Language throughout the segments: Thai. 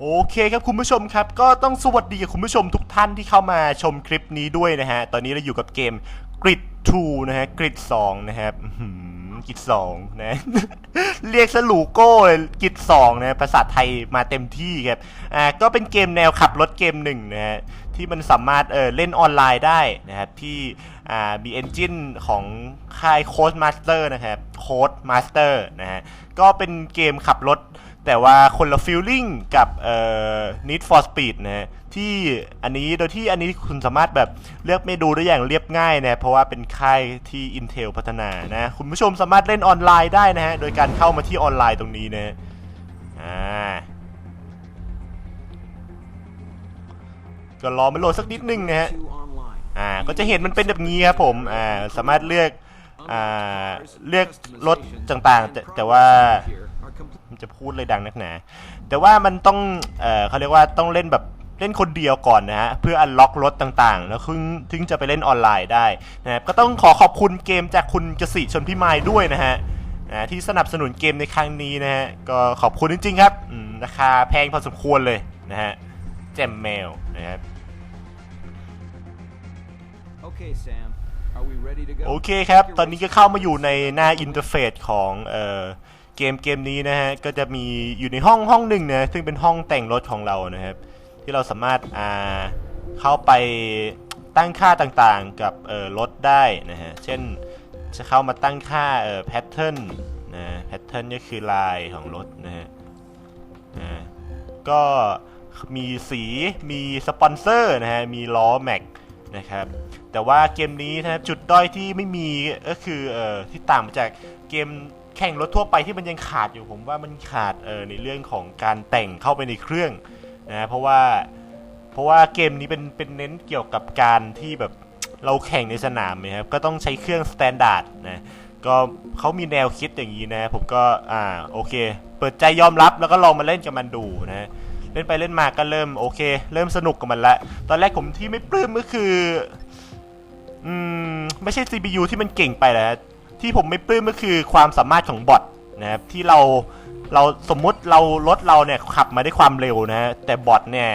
โอเคครับคุณผู้ชมครับก็ต้องสวัสดีกับคุณผู้ชมทุกท่านที่เข้ามาชมคลิปนี้ด้วยนะฮะ ตอนนี้เราอยู่กับเกม Grid 2นะฮะ Grid 2นะครับอื้อหือกริด2นะเรียกสลูโก้เลยกริด2นะภาษาไทยมาเต็มที่ครับอ่าก็เป็นเกมแนวขับรถเกมหนึ่งนะฮะที่มันสามารถเออเล่นออนไลน์ได้นะครับที่อ่ามีเอนจินของค่ายโค้ดมาสเตอร์นะครับโค้ดมาสเตอร์นะฮะก็เป็นเกมขับรถ แต่ว่าคนละฟิลลิ่งกับเอ่อ Need for Speed นะฮะที่อันนี้โดยที่อันนี้คุณสามารถแบบเลือกเมนูได้อย่างเรียบง่ายนะเพราะว่าเป็นค่ายที่ Intel พัฒนานะคุณผู้ชมสามารถเล่นออนไลน์ได้นะฮะโดยการเข้ามาที่ออนไลน์ตรงนี้นะฮะอ่าก็รอมันโหลดสักนิดนึงนะฮะอ่าก็จะเห็นมันเป็นแบบนี้ครับผมอ่าสามารถเลือกอ่าเลือกรถต่างๆแต่แต่ว่า มันจะพูดเลยดังนักหนาแต่ว่ามันต้องเอ่อเขาเรียกว่าต้องเล่นแบบเล่นคนเดียวก่อนนะฮะ เพื่ออันล็อกรถต่างๆ แล้วถึงถึงจะไปเล่นออนไลน์ได้นะครับก็ต้องขอขอบคุณเกมจากคุณกสิชนพิมายด้วยนะฮะนะที่สนับสนุนเกมในครั้งนี้นะฮะ ก็ขอบคุณจริงๆครับอืมราคาแพงพอสมควรเลยนะฮะแจมเมลนะครับ Okay, Sam. Are we ready to go? โอเคครับ ตอนนี้ก็เข้ามาอยู่ในหน้าอินเทอร์เฟซของเอ่อ เกมเกมนี้นะฮะก็จะมีอยู่ในห้องห้องหนึ่งนะซึ่งเป็นห้องแต่งรถของเรานะครับ ที่เราสามารถอ่าเข้าไปตั้งค่าต่างๆกับเอ่อรถได้นะฮะเช่นจะเข้ามาตั้งค่าเอ่อแพทเทิร์นนะแพทเทิร์นก็คือลายของรถนะฮะอ่าก็มีสีมีสปอนเซอร์นะฮะมีล้อแม็กนะครับแต่ว่าเกมนี้นะครับจุดด้อยที่ไม่มีก็คือเอ่อที่ต่างจากเกม แข่งรถทั่วไปที่มันยังขาดอยู่ผมว่ามันขาดเออในเรื่องของการแต่งเข้าไปในเครื่องนะเพราะว่าเพราะว่าเกมนี้เป็นเป็นเน้นเกี่ยวกับการที่แบบเราแข่งในสนามนะครับก็ต้องใช้เครื่องสแตนดาร์ดนะก็เขามีแนวคิดอย่างนี้นะ ผมก็อ่าโอเค เปิดใจยอมรับแล้วก็ลองมาเล่นกับมันดูนะเล่นไปเล่นมาก็เริ่มโอเค เริ่มสนุกกับมันละ ตอนแรกผมที่ไม่ปลื้มก็คือ อืม ไม่ใช่ CPU ที่มันเก่งไปแหละ ที่ผมไม่ปลื้มก็คือความสามารถของบอทนะครับที่เราเราสมมุติเรารถเราเนี่ยขับมาได้ความเร็วนะแต่บอทเนี่ย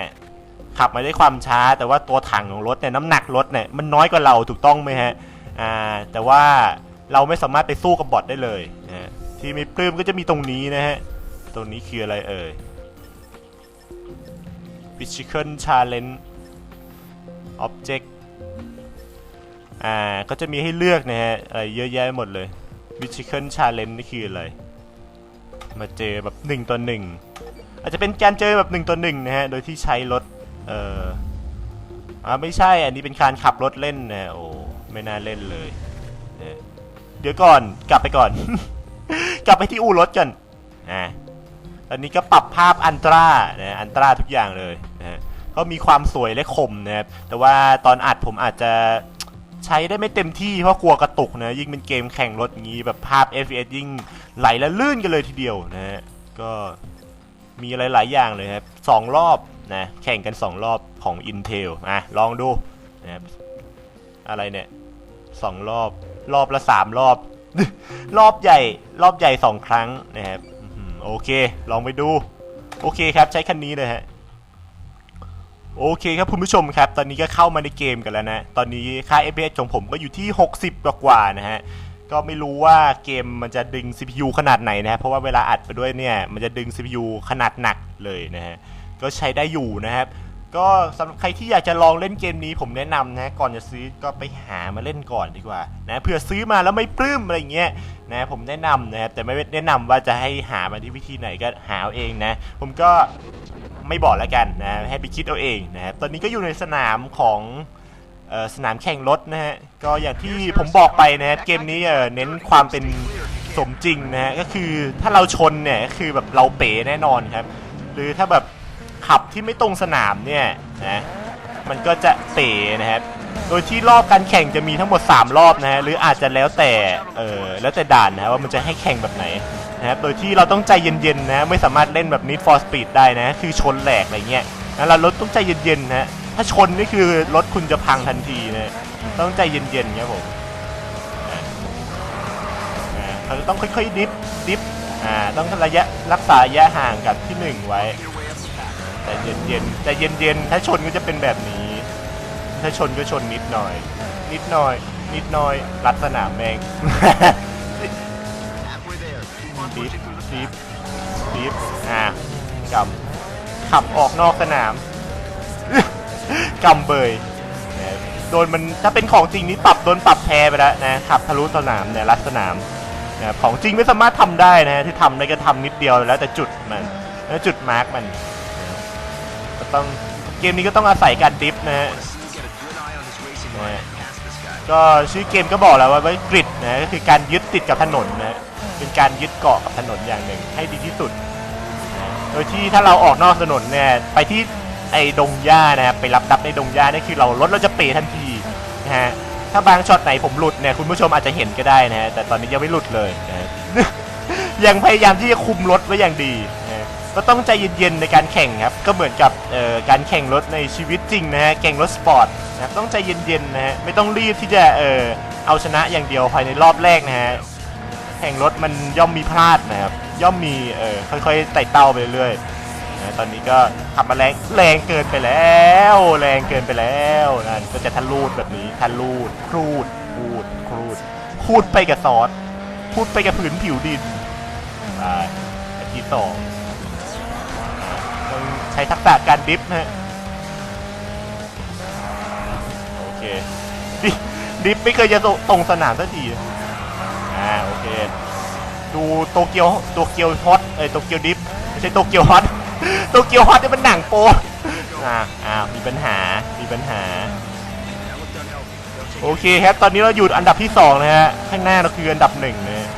ขับมาได้ความช้า แต่ว่าตัวถังของรถเนี่ยน้ำหนักรถเนี่ยมันน้อยกว่าเราถูกต้องไหมฮะอ่าแต่ว่าเราไม่สามารถไปสู้กับบอทได้เลยนะฮะที่ไม่ปลื้มก็จะมีตรงนี้นะฮะตรงนี้คืออะไรเอ่ย p h y s i c a l Challenge Object อ่าก็จะมีให้เลือกนะฮะอะไรเยอะแยะหมดเลย p h y s i c a l Challenge นี่คืออะไร มาเจอแบบหนึ่งต่อหนึ่งอาจจะเป็นการเจอแบบหนึ่งต่อหนึ่งนะฮะ โดยที่ใช้รถ เอ่ออ่าไม่ใช่ อันนี้เป็นการขับรถเล่นนะโอ้ไม่น่าเล่นเลย เดี๋ยวก่อนกลับไปก่อน กลับไปที่อู่รถกันอ่าตอนนี้ก็ปรับภาพอันตรานะอันตราทุกอย่างเลยนะฮะก็มีความสวยและคมนะครับแต่ว่าตอนอัดผมอาจจะ ใช้ได้ไม่เต็มที่เพราะกลัวกระตุกนะยิ่งเป็นเกมแข่งรถอย่างนี้แบบภาพ FPS ยิ่งไหลและลื่นกันเลยทีเดียวนะฮะก็มีหลายๆอย่างเลยครับสองรอบนะแข่งกันสองรอบของ Intel อะลองดูนะอะไรเนี่ยสองรอบรอบละสามรอบ รอบใหญ่รอบใหญ่สองครั้งนะครับโอเค ลองไปดู โอเคครับใช้คันนี้เลยฮะ โอเคครับคุณผู้ชมครับ ตอนนี้ก็เข้ามาในเกมกันแล้วนะ ตอนนี้ค่า FPS ของผมก็อยู่ที่ 60 กว่ากว่านะฮะ ก็ไม่รู้ว่าเกมมันจะดึง CPU ขนาดไหนนะฮะเพราะว่าเวลาอัดไปด้วยเนี่ย มันจะดึง CPU ขนาดหนักเลยนะฮะ ก็ใช้ได้อยู่นะครับ ก็สำหรับใครที่อยากจะลองเล่นเกมนี้ผมแนะนำนะ ก่อนจะซื้อก็ไปหามาเล่นก่อนดีกว่านะเผื่อซื้อมาแล้วไม่ปลื้มอะไรเงี้ยนะผมแนะนำนะครับแต่ไม่แนะนำว่าจะให้หามาที่วิธีไหนก็หาเอาเองนะ ผมก็ ไม่บอกแล้วกันนะให้ไปคิดเอาเองนะครับตอนนี้ก็อยู่ในสนามของออสนามแข่งรถนะฮะก็อย่างที่ผมบอกไปนะเกมนี้เน้นความเป็นสมจริงนะฮะก็คือถ้าเราชนเนี่ยก็คือแบบเราเป๋แน่นอนครับ หรือถ้าแบบขับที่ไม่ตรงสนามเนี่ยนะมันก็จะเป๋นะครับโดยที่รอบการแข่งจะมีทั้งหมด 3 รอบนะฮะหรืออาจจะแล้วแต่เออแล้วแต่ด่านนะว่ามันจะให้แข่งแบบไหน นะครับโดยที่เราต้องใจเย็นๆนะไม่สามารถเล่นแบบ Need for Speed ได้นะ คือชนแหลกอะไรเงี้ยนะเรารถต้องใจเย็นๆนะถ้าชนนี่คือรถคุณจะพังทันทีนะต้องใจเย็นๆครับผมอ่าเราจะต้องค่อยๆดิฟดิฟอ่าต้องระยะรักษาระยะห่างกับที่หนึ่งไว้แต่เย็นๆแต่เย็นเย็นๆถ้าชนก็จะเป็นแบบนี้ ถ้าชนก็ชนนิดหน่อย นิดหน่อย นิดหน่อยรัดสนามแมง ดิฟดิฟดิฟอะกำขับออกนอกสนามกำเบยโดนมันถ้าเป็นของจริงนี่ปรับโดนปรับแพ้ไปแล้วนะขับทะลุสนามเนี่ยรัดสนามนะของจริงไม่สามารถทำได้นะที่ทำได้ก็ทำนิดเดียวแล้วแต่จุดมันแล้วจุดมาร์กมันนะก็ต้องเกมนี้ก็ต้องอาศัยการดิฟนะฮะนะก็ชื่อเกมก็บอกแล้วว่าว่ากริดนะก็คือการยึดติดกับถนนนะ เป็นการยึดเกาะกับถนนอย่างหนึ่งให้ดีที่สุด โดยที่ถ้าเราออกนอกถนนเนี่ยไปที่ไอ้ดงหญ้านะครับไปรับดับในดงหญ้านี่คือเรารถเราจะเปทันทีนะฮะถ้าบางช็อตไหนผมหลุดเนี่ยคุณผู้ชมอาจจะเห็นก็ได้นะฮะแต่ตอนนี้ยังไม่หลุดเลยนะฮะยังพยายามที่จะคุมรถไว้อย่างดีนะฮะก็ต้องใจเย็นๆในการแข่งครับก็เหมือนกับเอ่อการแข่งรถในชีวิตจริงนะฮะแข่งรถสปอร์ตนะครับต้องใจเย็นๆนะฮะไม่ต้องรีบที่จะเออเอาชนะอย่างเดียวภายในรอบแรกนะฮะ แข่งรถมันย่อมมีพลาดนะครับย่อมมีเออค่อยๆไต่เต้าไปเรื่อยๆตอนนี้ก็ขับมาแรงแรงเกินไปแล้ว แรงเกินไปแล้วนั่นก็จะทะลูดแบบนี้ทะลูดครูดครูดครูดพูดไปกับซอสพูดไปกับผืนผิวดินไปอันที่สองต้องใช้ทักษะการดิฟนะโอเคดิฟไม่เคยจะตตรงสนามสักที เค ดูโตเกียวโตเกียวฮอตเอ้ยโตเกียวดิฟไม่ใช่โตเกียวฮอตโตเกียวฮอตนี่มันหนังโปอ่าอ่ามีปัญหามีปัญหา โอเคครับตอนนี้เราอยู่อันดับที่สองนะฮะข้างหน้าเราคืออันดับหนึ่งนะฮะ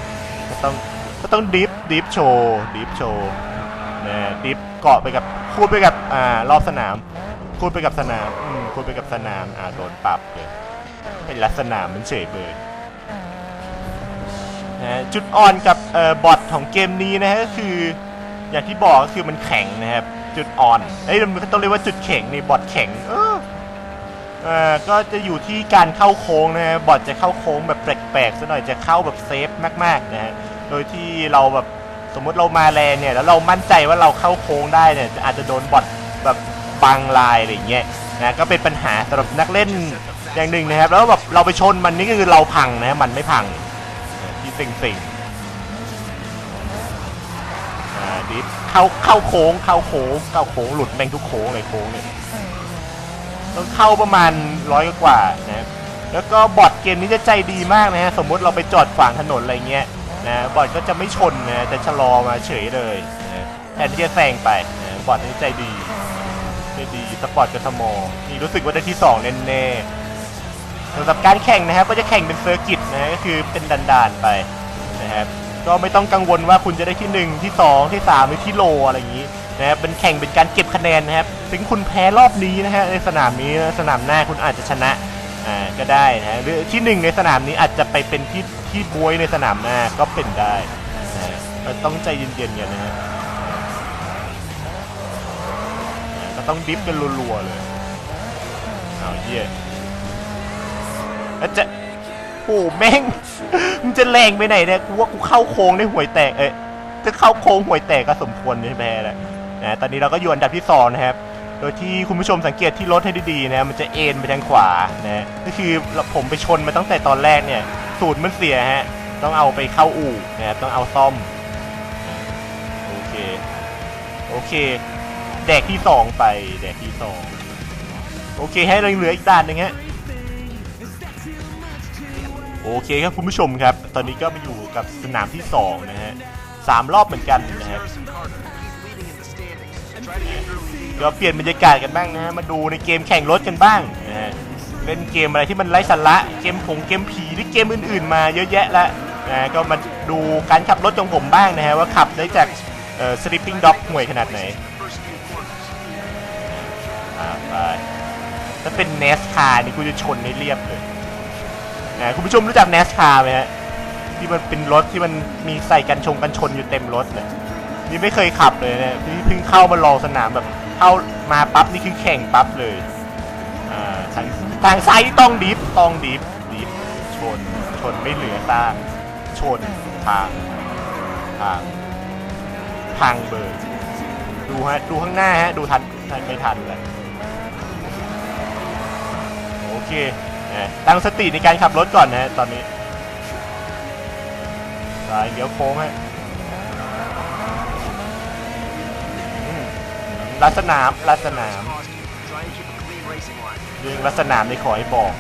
ก็ต้องก็ต้องดิฟดิฟโชว์ดิฟโชว์นะดิฟเกาะไปกับคูดไปกับอ่ารอบสนามคูดไปกับสนามอืมคูดไปกับสนามอ่าโดนปรับเลยเป็นลักษณะมันเฉยเบย นะจุดอ่อนกับออบอทของเกมนี้นะฮะก็คืออย่างที่บอกก็คือมันแข็งนะครับจุดอ่อนเอ้ยมันต้องเรียกว่าจุดแข็งนี่บอทแข็งเออเออก็จะอยู่ที่การเข้าโค้งนะฮะบอทจะเข้าโค้งแบบแปลกๆซะหน่อยจะเข้าแบบเซฟมากๆนะฮะโดยที่เราแบบสมมติเรามาแรงเนี่ยแล้วเรามั่นใจว่าเราเข้าโค้งได้เนี่ยอาจจะโดนบอทแบบบังลายอะไรเงี้ยนะก็เป็นปัญหาสำหรับนักเล่นอย่างหนึ่งนะครับ แล้วแบบเราไปชนมันนี่ก็คือเราพังนะมันไม่พัง นะที่งสิงๆอ่าดิฟเข้าเข้าโค้งเข้าโค้งเข้าโค้งหลุดแม่งทุกโค้งเลยโค้งเนี่ยต้องเข้าประมาณร้อยกว่านะแล้วก็บอทเกมนี้จะใจดีมากนะฮะสมมติเราไปจอดขวางถนนอะไรเงี้ยนะบอทก็จะไม่ชนนะจะชะลอมาเฉยเลยนะแทนที่จะแซงไปนะบอทนี่ใจดีใจดีสปอร์ตกทมนี่รู้สึกว่าได้ที่สองแน่ๆ สำหรับการแข่งนะครับก็จะแข่งเป็นเซอร์กิตนะก็คือเป็นด่านๆไปนะครับก็ไม่ต้องกังวลว่าคุณจะได้ที่หนึ่งที่สองที่สามหรือที่โลอะไรอย่างนี้นะครับเป็นแข่งเป็นการเก็บคะแนนนะครับถึงคุณแพ้รอบนี้นะฮะในสนามนี้สนามหน้าคุณอาจจะชนะอ่าก็ได้นะหรือที่หนึ่งในสนามนี้อาจจะไปเป็นที่ที่บวยในสนามหน้าก็เป็นได้นะก็ต้องใจเย็นๆกันนะฮะก็ต้องดิฟกันรัวๆเลยเอาเยี่ย แล้วจะโอ้แม่งมึงจะแรงไปไหนเนี่ยกูว่ากูเข้าโค้งได้ห่วยแตกเอ้ยจะเข้าโค้งห่วยแตกก็สมควรใช่ไหมนะนะตอนนี้เราก็อยู่อันดับที่สองนะครับ โดยที่คุณผู้ชมสังเกตที่รถให้ดีๆนะมันจะเอ็นไปทางขวานะก็คือผมไปชนมาตั้งแต่ตอนแรกเนี่ยสูตรมันเสียฮะต้องเอาไปเข้าอู่นะครับต้องเอาซ่อมโอเคโอเค แดกที่สองไปแดกที่สองโอเคให้เหลืออีกด่านหนึ่งฮะ โอเคครับคุณผู้ชมครับ ตอนนี้ก็มาอยู่กับสนามที่สองนะฮะสามรอบเหมือนกันนะฮะก็เปลี่ยนบรรยากาศกันบ้างนะฮะมาดูในเกมแข่งรถกันบ้างนะฮะเล่นเกมอะไรที่มันไร้สาระเกมผงเกมผีหรือเกมอื่น ๆ มาเยอะแยะล้วนะก็มาดูการขับรถของผมบ้างนะฮะว่าขับได้จากเอ่อ sleeping dog ห่วยขนาดไหนอ่าไปถ้าเป็น NASCAR นี่กูจะชนให้เรียบเลย นะคุณผู้ชมรู้จัก NASCAR ไหมฮะที่มันเป็นรถที่มันมีใส่กันชงกันชนอยู่เต็มรถเลยนี่ไม่เคยขับเลยเนี่ยนี่เพิ่งเข้ามาลองสนามแบบเข้ามาปั๊บนี่คือแข่งปั๊บเลยอ่าทางทางซ้ายต้องดิฟต้องดิฟดิฟชนชนไม่เหลือตาชนทางทางทางเบอร์ดูฮะดูข้างหน้าฮะดูทันทันไม่ทันเลยโอเค ตั้งสติในการขับรถก่อนนะฮะตอนนี้ซ้ายเลี้ยวโค้งฮะลัดสนามลัดสนาม Try and keep a clean racing line. เรื่องลักษณะไม่ขอให้บอก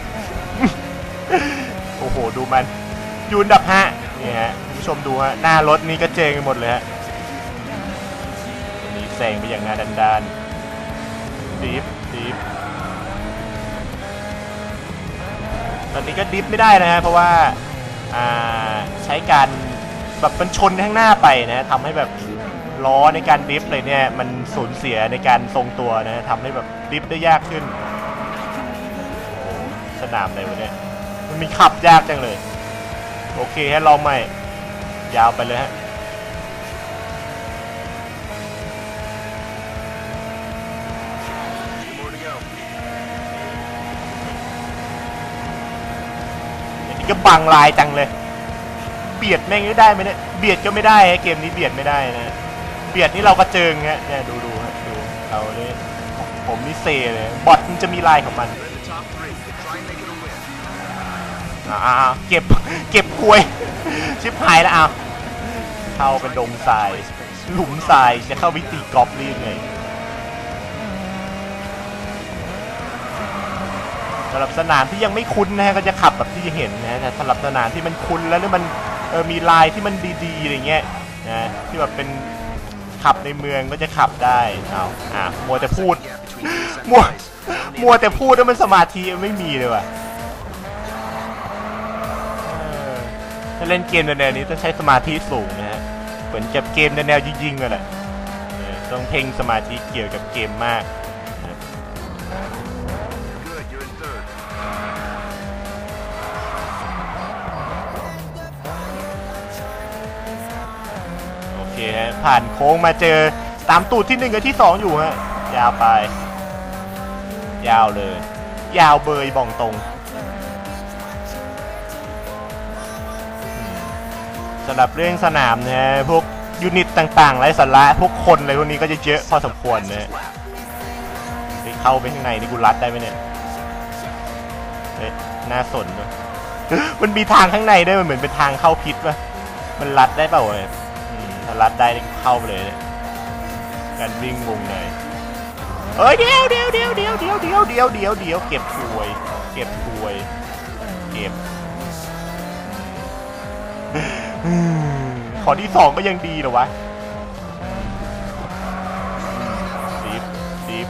โอ้โห ดูมันยูนดับฮะนี่ฮะคุณผู้ชมดูฮะ หน้ารถนี่ก็เจงไปหมดเลยฮะนี้แซงไปอย่างหนาดันดานดิฟดิฟ ตอนนี้ก็ดิฟไม่ได้นะฮะเพราะว่าอ่าใช้การแบบมันชนข้างหน้าไปนะฮะทำให้แบบล้อในการดิฟเลยเนี่ยมันสูญเสียในการทรงตัวนะฮะทำให้แบบดิฟได้ยากขึ้นสนามไหนวะเนี่ยมันมีขับยากจังเลย โอเคฮะลองใหม่ ยาวไปเลยฮะ ก็บังลายจังเลย เบียดแม่งก็ได้ไหมเนี่ย เบียดก็ไม่ได้เกมนี้เบียดไม่ได้นะ เบียดนี่เรากระเจิงฮะเนี่ยดูดูฮะดูเราเนี่ยผมนี่เซเลยบอทมันจะมีลายของมันอ่าเก็บเก็บกลวย ชิบหายแล้วอ้าเข้าเป็นดงทราย หลุมทรายจะเข้าวิตีกอล์ฟได้ยังไง สำหรับสนามที่ยังไม่คุ้นนะฮะก็จะขับแบบที่เห็นนะฮะแต่สำหรับสนามที่มันคุ้นแล้วหรือมันเออมีลายที่มันดีๆอะไรเงี้ยนะที่แบบเป็นขับในเมืองก็จะขับได้เอาอะมัวแต่พูดมัวมัวแต่พูดแล้วมันสมาธิไม่มีเลยว่ะถ้าเล่นเกมแนวนี้ต้องใช้สมาธิสูงนะฮะเหมือนกับเกมแนวยิงๆเลยแหละต้องเพ่งสมาธิเกี่ยวกับเกมมาก ฮะผ่านโค้งมาเจอตามตูดที่หนึ่งกับที่สองอยู่ฮะยาวไป ยาวเลย ยาวเบยบ่องตรงสำหรับเรื่องสนามนะพวกยูนิตต่างๆไร้สาระพวกคนอะไรพวกนี้ก็จะเยอะพอสมควรนะฮะ Lap. ไปเข้าไปข้างในนี่กูรัดได้ไหมเนี่ยเฮ้ยน่าสนด้วยมันมีทางข้างในด้วยมันเหมือนเป็นทางเข้าพิษป่ะ มันรัดได้เปล่าวะอืม ถ้ารัดได้เข้าไปเลยการวิ่งวงในเอ้ยเดี๋ยวเดี๋ยวเดี๋ยวเดี๋ยวเดี๋ยวเดี๋ยวเดี๋ยวเดี๋ยวเดี๋ยวเก็บถวย เก็บถวย เก็บขอที่สองก็ยังดีเหรอวะดิฟดิฟ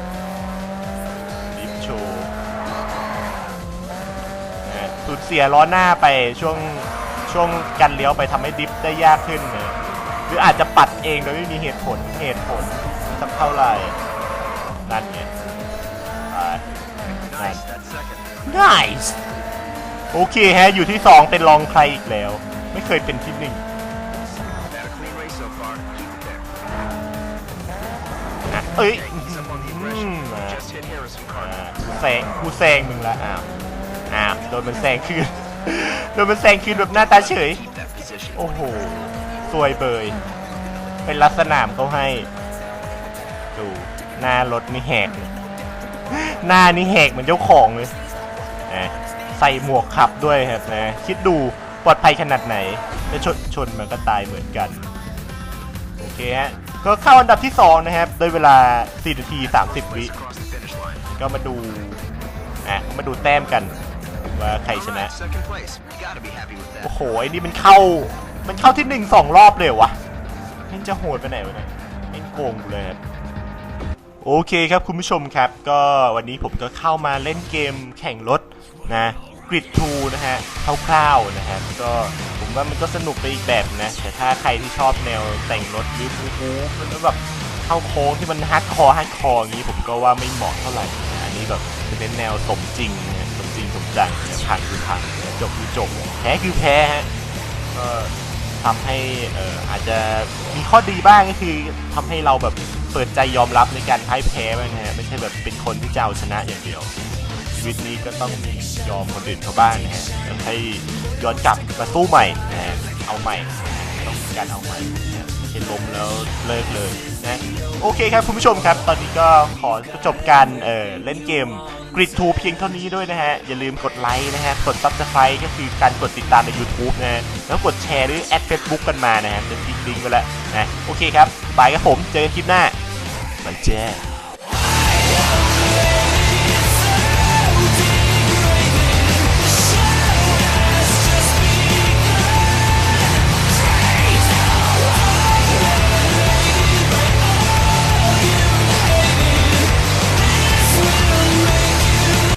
ดิฟโชว์สูญเสียล้อหน้าไปช่วงช่วงกันเลี้ยวไปทำให้ดิฟได้ยากขึ้นนะห รืออาจจะปัดเองโดยไม่มีเหตุผลเหตุผลสักเท่าไหร่ นั่นไงไป Nice. That's second. nice โอเคฮะ อยู่ที่สองเป็นรองใครอีกแล้ว ไม่เคยเป็นที่หนึ่งเอ้ยกูแซงกูแซงมึงละอ้าวอ้าวโดนมันแซงคืนโดนมันแซงคืนแบบหน้าตาเฉย โอ้โห สวยเบย เป็นลักษณะเขาให้ ดูหน้ารถนี่แหกเลยหน้านี่แหกเหมือนเจ้าของเลยนะใส่หมวกขับด้วยครับนะคิดดูปลอดภัยขนาดไหนแล้วชนชนมันก็ตายเหมือนกัน โอเคฮะ ก็เข้าอันดับที่ 2 นะครับ โดยเวลา 4 นาที 30 วิ Place across the finish line. ก็มาดูอะมาดูแต้มกันว่าใครชนะ Alright, second place. You gotta be happy with โอ้ that. โห ไอ้นี่มันเข้า มันเข้าที่หนึ่งสองรอบเลยวะมันจะโหดไปไหนวะเนี่ยม่งโกงกูเลยครับโอเคครับคุณผู้ชมครับ ก็วันนี้ผมก็เข้ามาเล่นเกมแข่งรถนะกริดทูนะฮะคร่าวๆนะฮะก็ผมว่ามันก็สนุกไปอีกแบบนะ แต่ถ้าใครที่ชอบแนวแต่งรถหรือฟูฟูแล้วแบบเข้าโค้งที่มันฮาร์ดคอร์ฮาร์ดคอร์อย่างนี้ผมก็ว่าไม่เหมาะเท่าไหร่นะอันนี้แบบเป็นแนวสมจริงนะสมจริงสมจังผ่านคือผ่านจบคือจบแพ้คือแพ้ฮะก็ ทำให้อาจจะมีข้อดีบ้างก็คือทำให้เราแบบเปิดใจยอมรับในการพ่ายแพ้บ้างนะฮะไม่ใช่แบบเป็นคนที่จะเอาชนะอย่างเดียว ชีวิตนี้ก็ต้องมียอมคนอื่นเขาบ้างนะฮะต้องให้ย้อนกลับมาสู้ใหม่นะฮะเอาใหม่ต้องการเอาใหม่ เห็นล้มแล้วเลิกเลยนะโอเคครับคุณผู้ชมครับ ตอนนี้ก็ขอจบการเอ่อเล่นเกมกริดทูเพียงเท่านี้ด้วยนะฮะ อย่าลืมกดไลค์นะฮะ กดซับสไครต์ก็คือการกดติดตามใน YouTube นะฮะ แล้วกดแชร์หรือแอดเฟซบุ๊กกันมานะฮะจะทิ้งลิงก์ไว้แล้วนะโอเคครับบายครับผม เจอกันคลิปหน้าบายแจ้